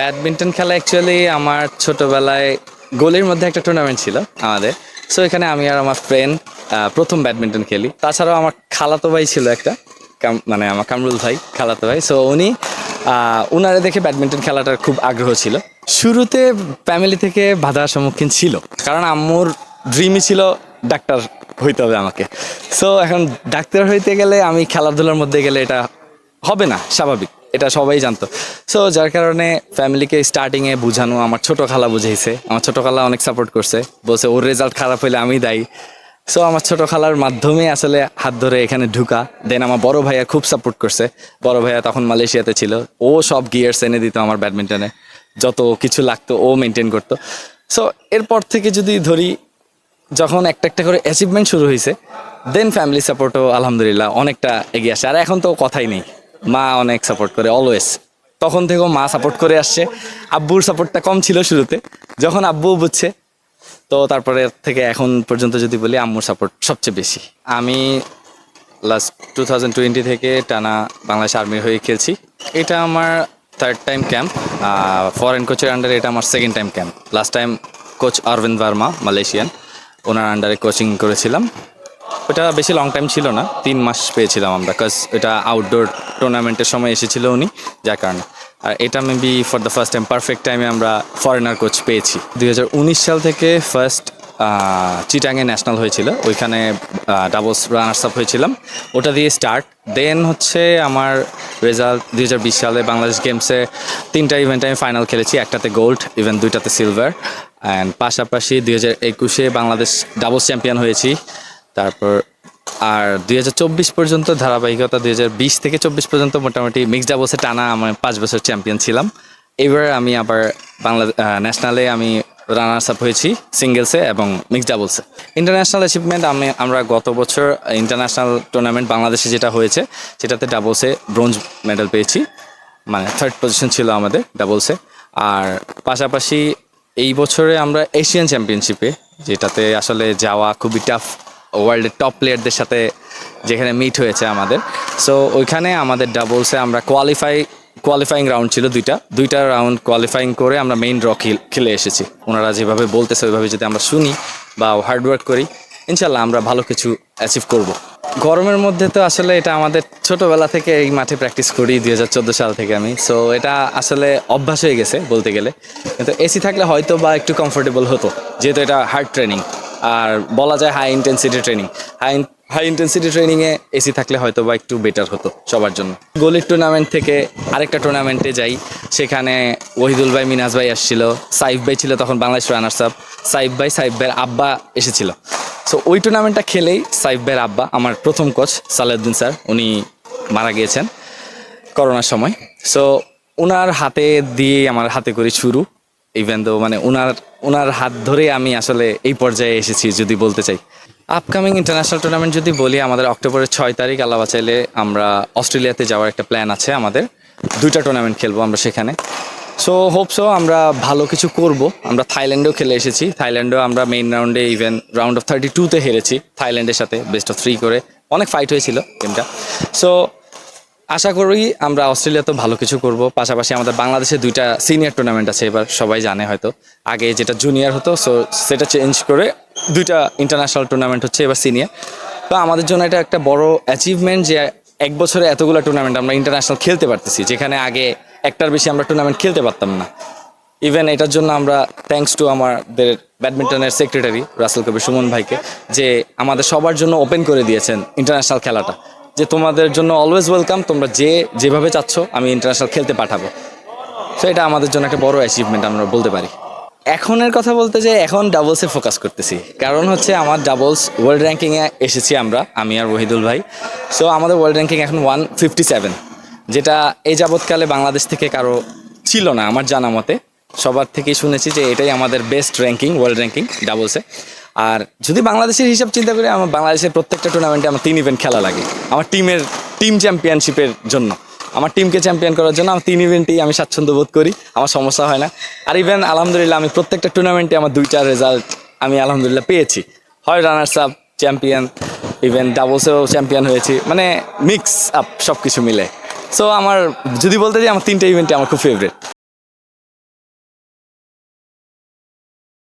Badminton খেলা actually আমার ছোটবেলায় গোলের মধ্যে একটা টুর্নামেন্ট ছিল আমাদের। সো এখানে আমি আর আমার ফ্রেন্ড প্রথম ব্যাডমিন্টন খেলি। তাছাড়াও আমার খালাতো ভাই ছিল একটা মানে আমার কামরুল ভাই, খালাতো ভাই। সো উনি উনারে দেখে ব্যাডমিন্টন খেলাটার খুব আগ্রহ ছিল। শুরুতে ফ্যামিলি থেকে বাধার সম্মুখীন ছিল, কারণ আম্মুর ড্রিমই ছিল ডাক্তার হইতে হবে আমাকে। সো এখন ডাক্তার হইতে গেলে আমি খেলাধুলার মধ্যে গেলে এটা হবে না, স্বাভাবিক। এটা সবাই জানতো। সো যার কারণে ফ্যামিলিকে স্টার্টিংয়ে বোঝানো, আমার ছোট খালা বুঝাইছে। আমার ছোট খালা অনেক সাপোর্ট করছে। বলছে, ওর রেজাল্ট খারাপ হইলে আমি দায়ী। সো আমার ছোট খালার মাধ্যমে আসলে হাত ধরে এখানে ঢুকা। দেন আমার বড় ভাইয়া খুব সাপোর্ট করছে। বড় ভাইয়া তখন মালয়েশিয়াতে ছিল। ও সব গিয়ার্স এনে দিত আমার ব্যাডমিন্টনে যত কিছু লাগতো, ও মেনটেন করতো। সো এরপর থেকে যদি ধরি, যখন একটা একটা করে অ্যাচিভমেন্ট শুরু হয়েছে দেন ফ্যামিলি সাপোর্টও আলহামদুলিল্লাহ অনেকটা এগিয়ে আসে। আর এখন তো কথাই নেই। মা অনেক সাপোর্ট করে অলওয়েজ তখন থেকেও মা সাপোর্ট করে আসছে। আব্বুর সাপোর্টটা কম ছিল শুরুতে, যখন আব্বু বুঝছে, তো তারপরে থেকে এখন পর্যন্ত যদি বলি আম্মুর সাপোর্ট সবচেয়ে বেশি। আমি লাস্ট টু থাউজেন্ড টোয়েন্টি থেকে টানা বাংলাদেশ আর্মির হয়ে খেলছি। এটা আমার থার্ড টাইম ক্যাম্প ফরেন কোচের আন্ডারে এটা আমার second time camp last time coach Arvind Verma, Malaysian. ওনার আন্ডারে কোচিং করেছিলাম। ওটা বেশি লং টাইম ছিল না, তিন মাস পেয়েছিলাম আমরা কাজ এটা আউটডোর টুর্নামেন্টের সময় এসেছিল উনি, যার কারণে। আর এটা maybe for the first time perfect টাইমে আমরা ফরেনার কোচ পেয়েছি। দুই হাজার উনিশ সাল থেকে ফার্স্ট চিটাঙে ন্যাশনাল হয়েছিল, ওইখানে ডাবলস রানার্স আপ হয়েছিলাম। ওটা দিয়ে স্টার্ট দেন হচ্ছে আমার রেজাল্ট দুই হাজার বিশ সালে বাংলাদেশ গেমসে তিনটা ইভেন্টে আমি ফাইনাল খেলেছি, একটাতে গোল্ড ইভেন দুইটাতে সিলভার অ্যান্ড পাশাপাশি দুই হাজার একুশে বাংলাদেশ ডাবলস চ্যাম্পিয়ন হয়েছি। তারপর আর দুই হাজার চব্বিশ পর্যন্ত ধারাবাহিকতা, দুই হাজার বিশ থেকে চব্বিশ পর্যন্ত মোটামুটি মিক্স ডাবলসে টানা আমার পাঁচ বছর চ্যাম্পিয়ন ছিলাম। এবার আমি আবার বাংলা ন্যাশনালে আমি রানার্স আপ হয়েছি সিঙ্গেলসে এবং মিক্স ডাবলসে ইন্টারন্যাশনাল অ্যাচিভমেন্ট আমি আমরা গত বছর ইন্টারন্যাশনাল টুর্নামেন্ট বাংলাদেশে যেটা হয়েছে, সেটাতে ডাবলসে ব্রোঞ্জ মেডেল পেয়েছি। মানে থার্ড পজিশন ছিল আমাদের ডাবলসে আর পাশাপাশি এই বছরে আমরা এশিয়ান চ্যাম্পিয়নশিপে যেটাতে আসলে যাওয়া খুবই টাফ ওয়ার্ল্ডের টপ প্লেয়ারদের সাথে যেখানে মিট হয়েছে আমাদের। সো ওইখানে আমাদের ডাবলসে আমরা কোয়ালিফাই কোয়ালিফাইং রাউন্ড ছিল দুইটা। দুইটা রাউন্ড কোয়ালিফাইং করে আমরা মেইন ড্র খেলে এসেছি। ওনারা যেভাবে বলতেছে, ওইভাবে যদি আমরা শুনি বা হার্ডওয়ার্ক করি ইনশাল্লাহ আমরা ভালো কিছু অ্যাচিভ করব। গরমের মধ্যে তো আসলে এটা আমাদের ছোটোবেলা থেকে এই মাঠে প্র্যাকটিস করি, দুই হাজার চোদ্দ সাল থেকে আমি। সো এটা আসলে অভ্যাস হয়ে গেছে বলতে গেলে। কিন্তু এসি থাকলে হয়তো বা একটু কমফোর্টেবল হতো, যেহেতু এটা হার্ড ট্রেনিং আর বলা যায় high intensity training high high intensity ট্রেনিংয়ে এসি থাকলে হয়তো বা একটু বেটার হতো সবার জন্য। গোলির টুর্নামেন্ট থেকে আরেকটা টুর্নামেন্টে যাই, সেখানে ওহিদুল ভাই, মিনাজ ভাই আসছিল, সাইফ ভাই ছিল তখন বাংলাদেশ রানার্স আপ সাইফ ভাই, সাইফ ভাইয়ের আব্বা এসেছিল। সো ওই টুর্নামেন্টটা খেলেই সাইফ ভাইয়ের আব্বা, আমার প্রথম কোচ সালাউদ্দিন স্যার, উনি মারা গিয়েছেন করোনার সময়। সো ওনার হাতে দিয়ে আমার হাতে করে শুরু। ইভেন তো মানে ওনার ওনার হাত ধরে আমি আসলে এই পর্যায়ে এসেছি, যদি বলতে চাই। আপকামিং ইন্টারন্যাশনাল টুর্নামেন্ট যদি বলি, আমাদের অক্টোবরের ছয় তারিখ আল্লাহ চাইলে আমরা অস্ট্রেলিয়াতে যাওয়ার একটা প্ল্যান আছে আমাদের। দুইটা টুর্নামেন্ট খেলব আমরা সেখানে। সো হোপ সো আমরা ভালো কিছু করব। আমরা থাইল্যান্ডেও খেলে এসেছি। থাইল্যান্ডেও আমরা মেইন রাউন্ডে ইভেন রাউন্ড অফ থার্টি টুতে হেরেছি, থাইল্যান্ডের সাথে বেস্ট অফ থ্রি করে। অনেক ফাইট হয়েছিল গেমটা সো আশা করি আমরা অস্ট্রেলিয়াতেও ভালো কিছু করব। পাশাপাশি আমাদের বাংলাদেশে দুইটা সিনিয়র টুর্নামেন্ট আছে, এবার সবাই জানে হয়তো। আগে যেটা জুনিয়র হতো সো সেটা চেঞ্জ করে দুইটা ইন্টারন্যাশনাল টুর্নামেন্ট হচ্ছে এবার সিনিয়র তো আমাদের জন্য এটা একটা বড় অ্যাচিভমেন্ট যে এক বছরে এতগুলো টুর্নামেন্ট আমরা ইন্টারন্যাশনাল খেলতে পারতেছি, যেখানে আগে একটার বেশি আমরা টুর্নামেন্ট খেলতে পারতাম না। ইভেন এটার জন্য আমরা থ্যাঙ্কস টু আমাদের ব্যাডমিন্টনের সেক্রেটারি রাসেল কবির সুমন ভাইকে, যে আমাদের সবার জন্য ওপেন করে দিয়েছেন ইন্টারন্যাশনাল খেলাটা। যে তোমাদের জন্য অলওয়েজ ওয়েলকাম তোমরা যে, যেভাবে চাচ্ছ, আমি ইন্টারন্যাশনাল খেলতে পাঠাবো। তো এটা আমাদের জন্য একটা বড় অ্যাচিভমেন্ট আমরা বলতে পারি। এখনের কথা বলতে যে, এখন ডাবলসে ফোকাস করতেছি। কারণ হচ্ছে, আমার ডাবলস ওয়ার্ল্ড র্যাঙ্কিংয়ে এসেছি আমরা, আমি আর ওহিদুল ভাই। সো আমাদের ওয়ার্ল্ড র্যাঙ্কিং এখন ওয়ান ফিফটি সেভেন যেটা এই যাবৎকালে বাংলাদেশ থেকে কারও ছিল না, আমার জানা মতে। সবার থেকেই শুনেছি যে এটাই আমাদের বেস্ট র্যাঙ্কিং ওয়ার্ল্ড র্যাঙ্কিং ডাবলসে আর যদি বাংলাদেশের হিসাব চিন্তা করি, আমার বাংলাদেশের প্রত্যেকটা টুর্নামেন্টে আমার তিন ইভেন্ট খেলা লাগে। আমার টিমের টিম চ্যাম্পিয়নশিপের জন্য। আমার টিমকে চ্যাম্পিয়ন করার জন্য আমার তিন ইভেন্টেই আমি স্বাচ্ছন্দ্য বোধ করি, আমার সমস্যা হয় না। আর ইভেন আলহামদুলিল্লাহ আমি প্রত্যেকটা টুর্নামেন্টে আমার দুইটা রেজাল্ট আমি আলহামদুলিল্লাহ পেয়েছি। হয় রানার্স আপ চ্যাম্পিয়ন ইভেন ডাবলসেও চ্যাম্পিয়ন হয়েছি। মানে মিক্স আপ সব কিছু মিলে। সো আমার, যদি বলতে যাই, আমার তিনটে ইভেন্টে আমার খুব ফেভারিট